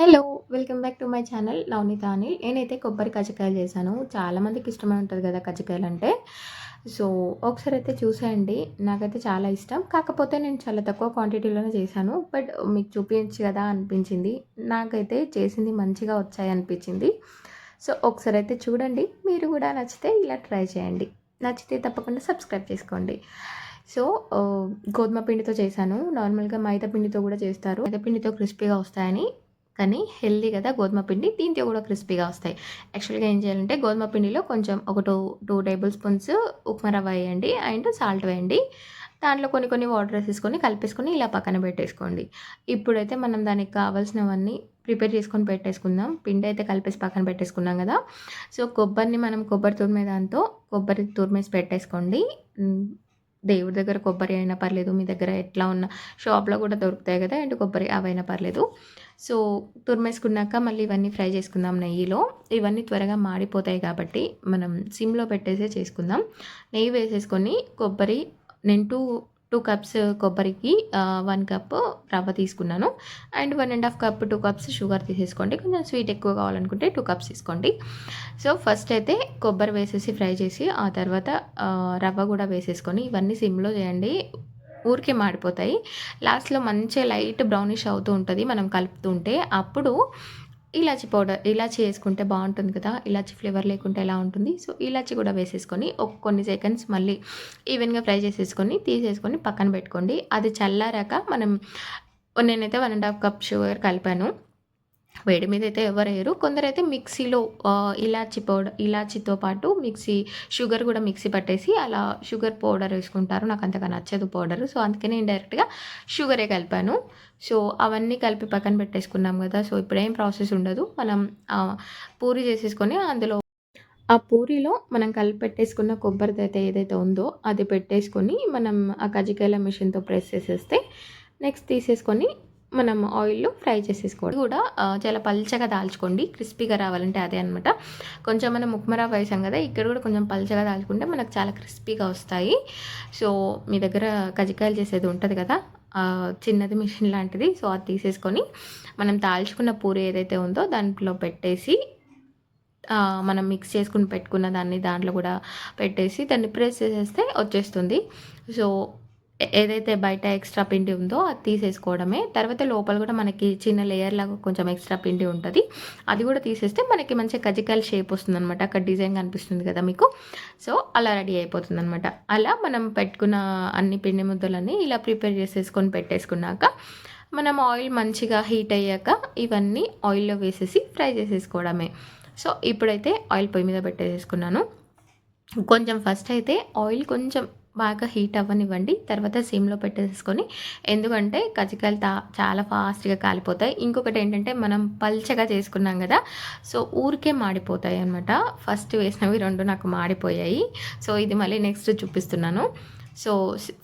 Hello welcome back to my channel Navaneetha అని నేనైతే కొబ్బరి కజ్జికాయలు చేశాను. చాలామందికి ఇష్టమై ఉంటుంది కదా కజ్జికాయలు అంటే సో ఒకసారి అయితే చూసేయండి. నాకైతే చాలా ఇష్టం. కాకపోతే నేను చాలా తక్కువ క్వాంటిటీలోనే చేశాను. బట్ మీకు చూపించు కదా అనిపించింది. నాకైతే చేసింది మంచిగా వచ్చాయి అనిపించింది. సో ఒకసారి అయితే చూడండి. మీరు కూడా నచ్చితే ఇలా ట్రై చేయండి. నచ్చితే తప్పకుండా సబ్స్క్రైబ్ చేసుకోండి. సో uh, గోధుమ పిండితో చేశాను. నార్మల్గా మైదా పిండితో కూడా చేస్తారు. మైదా పిండితో క్రిస్పీగా వస్తాయని. కానీ హెల్దీ కదా గోధుమ పిండి దీంతో కూడా క్రిస్పీగా వస్తాయి. యాక్చువల్గా ఏం చేయాలంటే గోధుమ పిండిలో కొంచెం ఒక two two table spoons upma రవ్వ వేయండి అండ్ సాల్ట్ వేయండి. దాంట్లో కొన్ని కొన్ని వాటర్ వేసేసుకొని కలిపేసుకొని ఇలా పక్కన పెట్టేసుకోండి. ఇప్పుడైతే మనం దానికి కావాల్సినవన్నీ ప్రిపేర్ చేసుకొని పెట్టేసుకుందాం. పిండి అయితే కలిపేసి పక్కన పెట్టేసుకున్నాం కదా. సో కొబ్బరిని మనం కొబ్బరి తురిమే దాంతో కొబ్బరి తురిమేసి పెట్టేసుకోండి. దేవుడి దగ్గర కొబ్బరి అయినా పర్లేదు మీ దగ్గర ఎట్లా ఉన్న షాప్లో కూడా దొరుకుతాయి కదా అండ్ కొబ్బరి అవైనా పర్లేదు. సో తురిమేసుకున్నాక మళ్ళీ ఇవన్నీ ఫ్రై చేసుకుందాం నెయ్యిలో. ఇవన్నీ త్వరగా మాడిపోతాయి కాబట్టి మనం సిమ్లో పెట్టేసే చేసుకుందాం. నెయ్యి వేసేసుకొని కొబ్బరి నేను టూ కప్స్ కొబ్బరికి వన్ కప్ రవ్వ తీసుకున్నాను. And one and half cup two cups sugar తీసేసుకోండి. కొంచెం స్వీట్ ఎక్కువ కావాలనుకుంటే టూ కప్స్ తీసుకోండి. సో ఫస్ట్ అయితే కొబ్బరి వేసేసి ఫ్రై చేసి ఆ తర్వాత రవ్వ కూడా వేసేసుకొని ఇవన్నీ సిమ్లో చేయండి. ఊరికే మాడిపోతాయి. లాస్ట్లో మంచిగా లైట్ బ్రౌనిష్ అవుతూ ఉంటుంది. మనం కలుపుతుంటే అప్పుడు ఇలాచి పౌడర్ ఇలాచి వేసుకుంటే బాగుంటుంది కదా ఇలాచి ఫ్లేవర్ లేకుంటే ఎలా ఉంటుంది? సో ఇలాచి కూడా వేసేసుకొని ఒక కొన్ని సెకండ్స్ మళ్ళీ ఈవెన్గా ఫ్రై చేసేసుకొని తీసేసుకొని పక్కన పెట్టుకోండి. అది చల్లారాక మనం నేనైతే one and half cup sugar కలిపాను. వేడి మీద అయితే ఎవరు వేయరు. కొందరైతే మిక్సీలో ఇలాచి పౌడర్ ఇలాచితో పాటు మిక్సీ షుగర్ కూడా మిక్సీ పట్టేసి అలా షుగర్ పౌడర్ వేసుకుంటారు. నాకు అంతగా నచ్చదు పౌడర్. సో అందుకే నేను డైరెక్ట్గా షుగరే కలిపాను. సో అవన్నీ కలిపి పక్కన పెట్టేసుకున్నాం కదా. సో ఇప్పుడేం ప్రాసెస్ ఉండదు. మనం పూరి చేసేసుకొని అందులో ఆ పూరిలో మనం కలిపి పెట్టేసుకున్న కొబ్బరిది అయితే ఏదైతే ఉందో అది పెట్టేసుకొని మనం ఆ కజ్జికాయల మిషన్తో ప్రెస్ చేసేస్తే నెక్స్ట్ తీసేసుకొని మనం ఆయిల్లో ఫ్రై చేసేసుకోవడం. కూడా చాలా పల్చగా దాల్చుకోండి. క్రిస్పీగా రావాలంటే అదే అనమాట కొంచెం మనం ఉప్మరా వేసాం కదా ఇక్కడ కూడా కొంచెం పల్చగా దాల్చుకుంటే మనకు చాలా క్రిస్పీగా వస్తాయి. సో మీ దగ్గర కజికాయలు చేసేది ఉంటుంది కదా చిన్నది మిషన్ లాంటిది సో అది తీసేసుకొని మనం తాల్చుకున్న పూరి ఏదైతే ఉందో దాంట్లో పెట్టేసి మనం మిక్స్ చేసుకుని పెట్టుకున్న దాన్ని దాంట్లో కూడా పెట్టేసి దాన్ని ప్రెస్ చేసేస్తే వచ్చేస్తుంది. సో ఏదైతే బయట ఎక్స్ట్రా పిండి ఉందో అది తీసేసుకోవడమే. తర్వాత లోపల కూడా మనకి చిన్న లేయర్ లాగా కొంచెం ఎక్స్ట్రా పిండి ఉంటుంది. అది కూడా తీసేస్తే మనకి మంచిగా కజికల్ షేప్ వస్తుంది అనమాట అక్కడ డిజైన్ కనిపిస్తుంది కదా మీకు. సో అలా రెడీ అయిపోతుంది అనమాట అలా మనం పెట్టుకున్న అన్ని పిండి ముద్దలన్నీ ఇలా ప్రిపేర్ చేసేసుకొని పెట్టేసుకున్నాక మనం ఆయిల్ మంచిగా హీట్ అయ్యాక ఇవన్నీ ఆయిల్లో వేసేసి ఫ్రై చేసేసుకోవడమే. సో ఇప్పుడైతే ఆయిల్ పొయ్యి మీద పెట్టేసేసుకున్నాను. కొంచెం ఫస్ట్ అయితే ఆయిల్ కొంచెం బాగా హీట్ అవ్వనివ్వండి. తర్వాత సిమ్లో పెట్టేసుకొని ఎందుకంటే కజ్జికాయలు తా చాలా ఫాస్ట్గా కాలిపోతాయి. ఇంకొకటి ఏంటంటే మనం పల్చగా చేసుకున్నాం కదా సో ఊరికే మాడిపోతాయి అనమాట ఫస్ట్ వేసినవి రెండు నాకు మాడిపోయాయి. సో ఇది మళ్ళీ నెక్స్ట్ చూపిస్తున్నాను. సో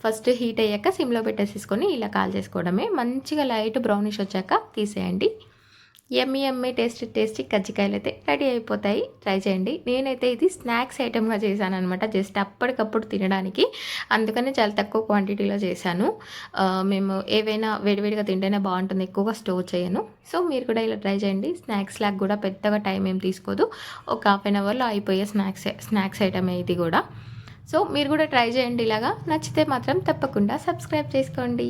ఫస్ట్ హీట్ అయ్యాక సిమ్లో పెట్టేసేసుకొని ఇలా కాల్ చేసుకోవడమే. మంచిగా లైట్ బ్రౌనిష్ వచ్చాక తీసేయండి. ఎమ్మి ఎమ్మి టేస్టీ టేస్టీ కజ్జికాయలు అయితే రెడీ అయిపోతాయి. ట్రై చేయండి. నేనైతే ఇది స్నాక్స్ ఐటెంగా చేశాను అనమాట జస్ట్ అప్పటికప్పుడు తినడానికి. అందుకనే చాలా తక్కువ క్వాంటిటీలో చేశాను. మేము ఏవైనా వేడివేడిగా తింటేనే బాగుంటుంది. ఎక్కువగా స్టోర్ చేయను. సో మీరు కూడా ఇలా ట్రై చేయండి. స్నాక్స్ లాగా కూడా పెద్దగా టైం ఏం తీసుకోదు. ఒక హాఫ్ అన్ అవర్లో అయిపోయే స్నాక్స్ స్నాక్స్ ఐటమ్ ఇది కూడా. సో మీరు కూడా ట్రై చేయండి ఇలాగా. నచ్చితే మాత్రం తప్పకుండా సబ్స్క్రైబ్ చేసుకోండి.